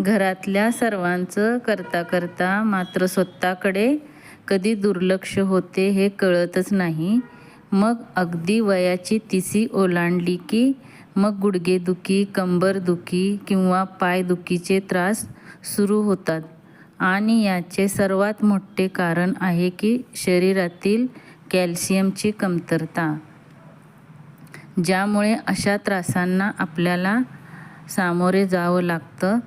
घरातल्या सर्वांचं करता करता मात्र स्वतःकडे कधी दुर्लक्ष होते हे कळतच नाही. मग अगदी वयाची तिसी ओलांडली की मग गुडघेदुखी कंबरदुखी किंवा पायदुखीचे त्रास सुरू होतात. आणि याचे सर्वात मोठे कारण आहे की शरीरातील कॅल्शियमची कमतरता ज्यामुळे अशा त्रासांना आपल्याला सामोरे जावं लागतं.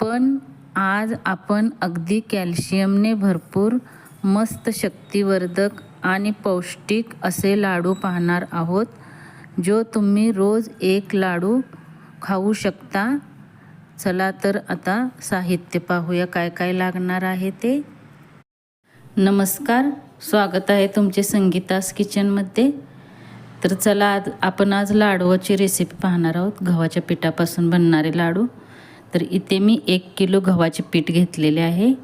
पण आज आपण अगदी कॅल्शियमने भरपूर मस्त शक्तिवर्धक आणि पौष्टिक असे लाडू पाहणार आहोत जो तुम्ही रोज एक लाडू खाऊ शकता. चला तर आता साहित्य पाहूया काय काय लागणार आहे ते. नमस्कार स्वागत आहे तुमचे संगीतास किचनमध्ये. तर चला आज आपण आज लाडूची रेसिपी पाहणार आहोत गव्हाच्या पिठापासून बनणारे लाडू. तर इथे मी एक किलो गव्हाचे पीठ घेतलेले आहे.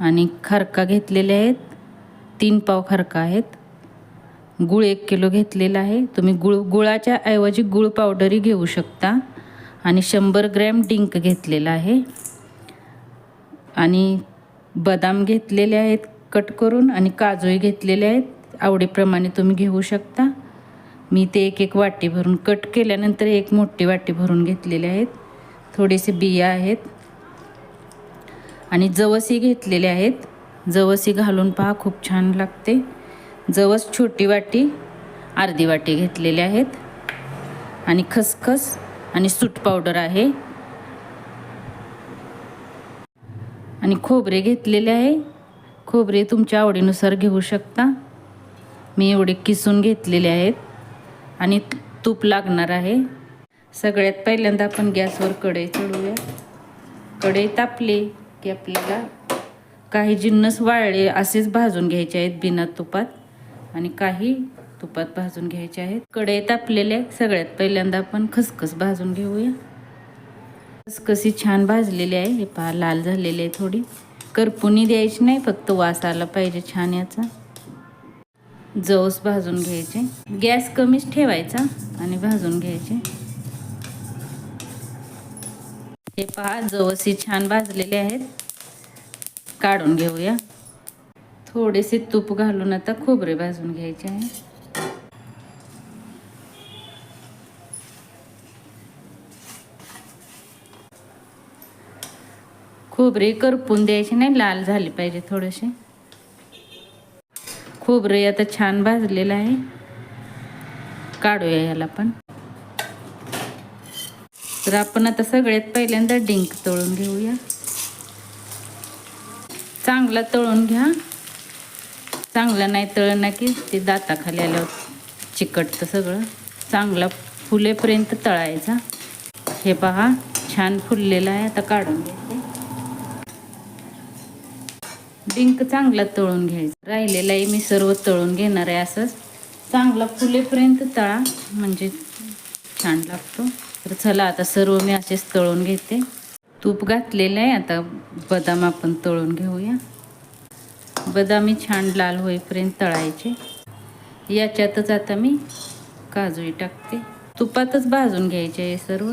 आणि खरका घेतलेले आहेत. तीन पाव खरका आहेत. गुळ एक किलो घेतलेला आहे. तुम्ही गुळ गुळाच्या ऐवजी गुळ पावडरही घेऊ शकता. आणि शंभर ग्रॅम डिंक घेतलेला आहे. आणि बदाम घेतलेले आहेत कट करून आणि काजूही घेतलेले आहेत. आवडीप्रमाणे तुम्ही घेऊ शकता. मी ते एक एक वाटी भरून कट केल्यानंतर एक मोठी वाटी भरून घेतलेले आहेत. थोडेसे बिया आहेत. आणि जवसही घेतलेले आहेत. जवसही घालून पहा खूप छान लागते. जवस छोटी वाटी अर्धी वाटी घेतलेले आहेत. आणि खसखस आणि सूट पावडर आहे. आणि खोबरे घेतलेले आहे. खोबरे तुमच्या आवडीनुसार घेऊ शकता. मी एवढे किसून घेतलेले आहेत. आणि तूप लागणार आहे. सगळ्यात पहिल्यांदा आपण गॅसवर कढई चढवूया. कढई तापली की आपल्याला काही जिन्नस वाळले असेच भाजून घ्यायचे आहेत बिना तुपात आणि काही तुपात भाजून घ्यायचे आहेत. कढई तापलेले सगळ्यात पहिल्यांदा आपण खसखस भाजून घेऊया. खसखसी छान भाजलेली आहे. हे पहा लाल झालेली आहे थोडी. करपुनी द्यायची नाही फक्त वास आला पाहिजे छान याचा. जवस भाजून घ्यायचे. गॅस कमीच ठेवायचा आणि भाजून घ्यायचे. हे पहा जवसी छान भाजलेले आहेत. काढून घेऊया. थोडेसे तूप घालून आता खोबरे भाजून घ्यायचे आहे. खोबरे करपून द्यायचे नाही लाल झाले पाहिजे थोडेसे. खोबरे आता छान भाजलेलं आहे. काढूया याला पण. तर आपण आता सगळ्यात पहिल्यांदा डिंक तळून घेऊया. चांगला तळून घ्या. चांगला नाही तळलं ना की ते दाताखाली आल्यावर चिकटतं सगळं. चांगला फुलेपर्यंत तळायचा. हे पहा छान फुललेलं आहे. आता काढून घ्यायचे डिंक चांगला तळून घ्यायचा. राहिलेलाही मी सर्व तळून घेणार आहे असंच. चांगला फुलेपर्यंत तळा. म्हणजे छान लागतो. तर चला आता सर्व मी असेच तळून घेते. तूप घातलेलं आहे आता बदाम आपण तळून घेऊया. बदामी छान लाल होईपर्यंत तळायचे. याच्यातच आता मी काजूही टाकते. तुपातच भाजून घ्यायचे आहे सर्व.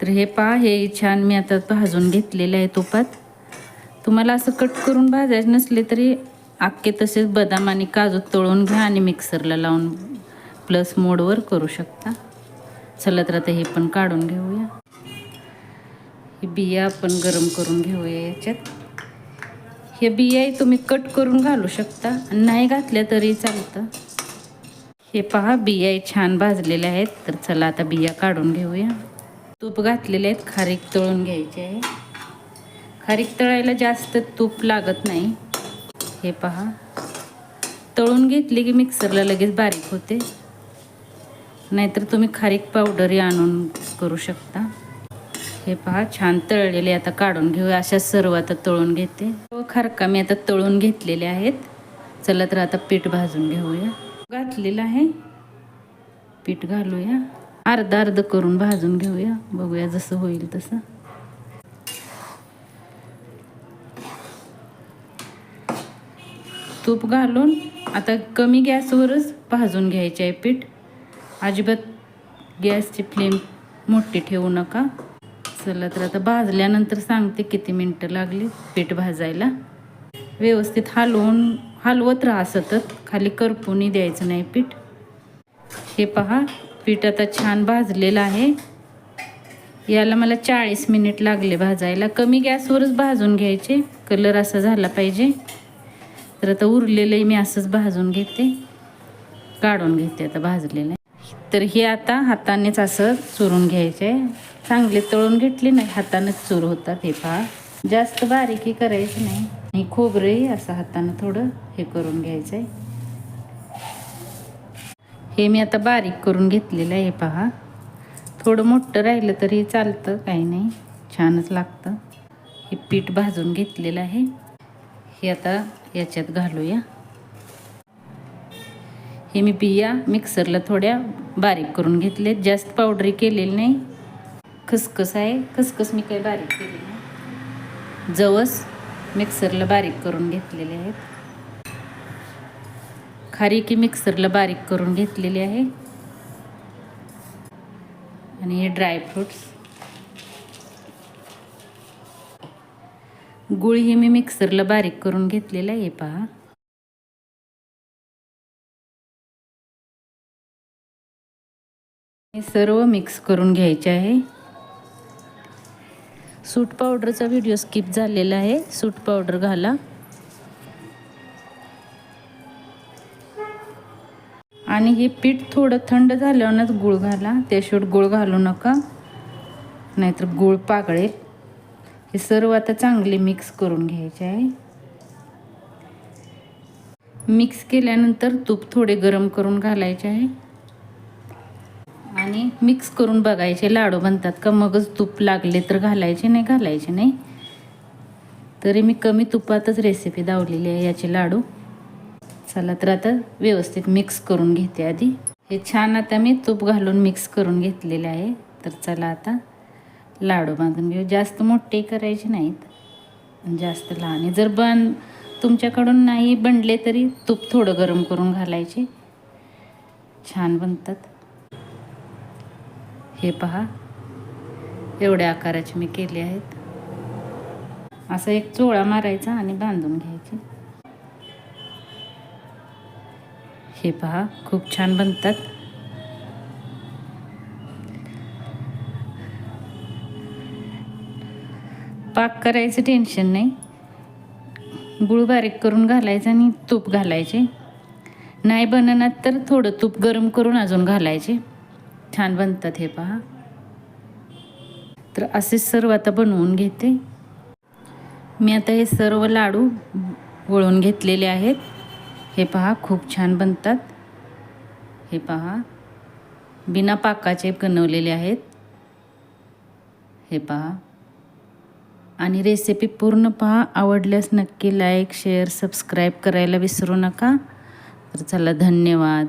तर हे पहा हे छान मी आता भाजून घेतलेलं आहे तुपात. तुम्हाला असं कट करून भाजायचे नसले तरी अख्खे तसेच बदाम आणि काजू तळून घ्या आणि मिक्सरला लावून प्लस मोडवर करू शकता. चला तर आता हे पण काढून घेऊया. हे बिया आपण गरम करून घेऊया याच्यात. हे बियाही तुम्ही कट करून घालू शकता. आणि नाही घातल्या तरी चालतं. हे पहा बियाही छान भाजलेल्या आहेत. तर चला आता बिया काढून घेऊया. तूप घातलेले आहेत. खारीक तळून घ्यायचे आहे. खारीक तळायला जास्त तूप लागत नाही. हे पहा. तळून घेतली की मिक्सरला लगेच बारीक होते. नाहीतर तुम्ही खारीक पावडरही आणून करू शकता. हे पहा छान तळलेले आता काढून घेऊ अशा सर्व आता तळून घेते. खारका मी आता तळून घेतलेले आहेत. चला तर आता पीठ भाजून घेऊया. घातलेलं आहे. पीठ घालूया. अर्धा अर्ध करून भाजून घेऊया. बघूया जसं होईल तसं. तूप घालून आता कमी गॅसवरच भाजून घ्यायचे आहे पीठ. अजिबात गॅसची फ्लेम मोठी ठेवू नका. चला तर आता भाजल्यानंतर सांगते किती मिनटं लागली पीठ भाजायला. व्यवस्थित हलवून हलवत राहा सतत खाली करपूनही द्यायचं नाही पीठ. हे पहा पीठ आता छान भाजलेलं आहे. याला मला चाळीस मिनिट लागले भाजायला. कमी गॅसवरच भाजून घ्यायचे. कलर असा झाला पाहिजे. तर आता उरलेलंही मी असंच भाजून घेते. काढून घेते आता भाजलेलं. तर हे आता हातानेच असं चुरून घ्यायचे. चांगले तळून घेतले नाही हातानेच चूर होतात हे पहा. जास्त बारीकी करायची नाही. आणि खोबरंही असं हातानं थोडं हे करून घ्यायचं आहे हे मी आता बारीक करून घेतलेलं आहे हे पहा. थोडं मोठं राहिलं तरी चालतं काही नाही. छानच लागतं. हे पीठ भाजून घेतलेलं आहे. हे आता याच्यात घालूया. हे मी बिया मिक्सरला थोड्या बारीक करून घेतले जास्त पावडरी केलेली नाही. खसखस आहे. खसखस मी काही बारीक केली नाही. जवस मिक्सरला बारीक करून घेतलेले आहेत. खारीकी मिक्सरला बारीक करून घेतलेली आहे. आणि हे ड्रायफ्रूट्स गुळ हे मी मिक्सरला बारीक करून घेतलेलं आहे पहा. हे सर्व मिक्स करून घ्यायचे आहे. सूट पावडरचा व्हिडिओ स्किप झालेला आहे. सूट पावडर घाला. आणि हे पीठ थोडं थंड झाल्यावरच गुळ घाला. त्याशिवाय गुळ घालू नका. नाहीतर गुळ पागळेल हे सर्व आता चांगले मिक्स करून घ्यायचे आहे. मिक्स केल्यानंतर तूप थोडे गरम करून घालायचे आहे. मिक्स करून बघायचे लाडू बनतात का? मगच तूप लागले तर घालायचे नाही घालायचे नाही. तरी मी कमी तुपातच रेसिपी दावलेली आहे याचे लाडू. चला तर आता व्यवस्थित मिक्स करून घेते आधी. हे छान आता मी तूप घालून मिक्स करून घेतलेले आहे. तर चला आता लाडू बांधून घेऊ. जास्त मोठे करायचे नाहीत. जास्त लहान जर बन तुमच्याकडून नाही बनले तरी तूप थोडं गरम करून घालायचे. छान बनतात. हे पहा. एवढ्या आकाराचे मी केले आहेत. असा एक चोळा मारायचा आणि बांधून घ्यायचे. हे पहा खूप छान बनतात. पाक करायचं टेन्शन नाही. गुळ बारीक करून घालायचं आणि तूप घालायचे. नाही बनणार तर थोडं तूप गरम करून अजून घालायचे. छान बनतात हे पहा. तर असे सर्व आता बनवून घेते. मी आता हे सर्व लाडू वळून घेतलेले आहेत. हे पहा खूप छान बनतात. हे पहा बिना पाकाचे बनवलेले आहेत. हे पहा. आणि रेसिपी पूर्ण पहा आवडल्यास नक्की लाईक शेअर सबस्क्राईब करायला विसरू नका. तर चला धन्यवाद.